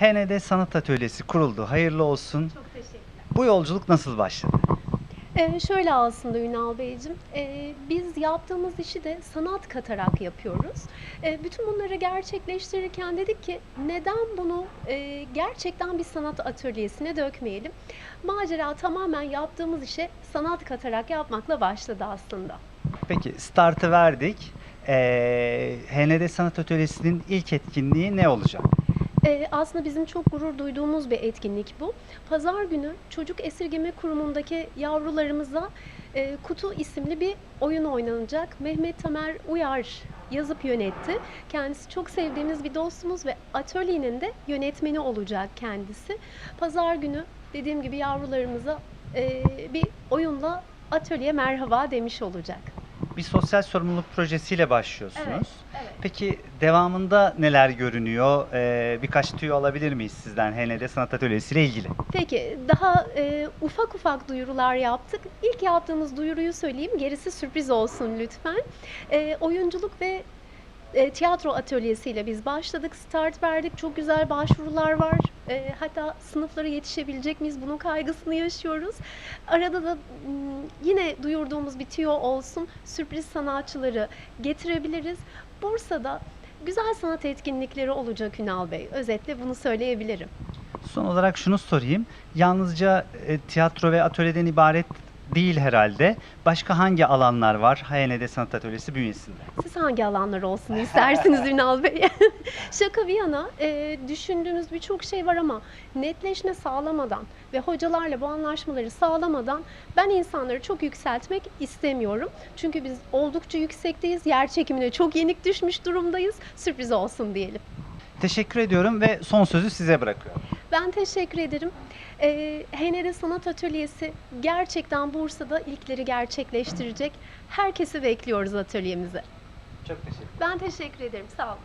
HND Sanat Atölyesi kuruldu. Hayırlı olsun. Çok teşekkürler. Bu yolculuk nasıl başladı? Ee, şöyle aslında Ünal Beyciğim, ee, biz yaptığımız işi de sanat katarak yapıyoruz. Ee, bütün bunları gerçekleştirirken dedik ki neden bunu ee, gerçekten bir sanat atölyesine dökmeyelim? Macera tamamen yaptığımız işe sanat katarak yapmakla başladı aslında. Peki startı verdik. Ee, HND Sanat Atölyesi'nin ilk etkinliği ne olacak? Ee, aslında bizim çok gurur duyduğumuz bir etkinlik bu. Pazar günü Çocuk Esirgeme Kurumu'ndaki yavrularımıza e, Kutu isimli bir oyun oynanacak. Mehmet Tamer Uyar yazıp yönetti. Kendisi çok sevdiğimiz bir dostumuz ve atölyenin de yönetmeni olacak kendisi. Pazar günü dediğim gibi yavrularımıza e, bir oyunla atölye merhaba demiş olacak. Bir sosyal sorumluluk projesiyle başlıyorsunuz. Evet, evet. Peki devamında neler görünüyor? Ee, birkaç tüyo alabilir miyiz sizden HND Sanat Atölyesi ile ilgili? Peki daha e, ufak ufak duyurular yaptık. İlk yaptığımız duyuruyu söyleyeyim. Gerisi sürpriz olsun lütfen. E, oyunculuk ve e, tiyatro atölyesiyle biz başladık. Start verdik. Çok güzel başvurular var. E, hatta sınıflara yetişebilecek miyiz? Bunun kaygısını yaşıyoruz. Arada da m, yine duyurduğumuz bir tüyo olsun. Sürpriz sanatçıları getirebiliriz. Bursa'da güzel sanat etkinlikleri olacak Ünal Bey. Özetle bunu söyleyebilirim. Son olarak şunu sorayım. Yalnızca e, tiyatro ve atölyeden ibaret değil herhalde. Başka hangi alanlar var HND Sanat Atölyesi bünyesinde? Siz hangi alanlar olsun istersiniz Ünal Bey? Şaka bir yana e, düşündüğümüz birçok şey var ama netleşme sağlamadan ve hocalarla bu anlaşmaları sağlamadan ben insanları çok yükseltmek istemiyorum. Çünkü biz oldukça yüksekteyiz. Yer çekimine çok yenik düşmüş durumdayız. Sürpriz olsun diyelim. Teşekkür ediyorum ve son sözü size bırakıyorum. Ben teşekkür ederim. Ee, HND Sanat Atölyesi gerçekten Bursa'da ilkleri gerçekleştirecek. Herkesi bekliyoruz atölyemize. Çok teşekkür Ben teşekkür ederim. Sağ olun.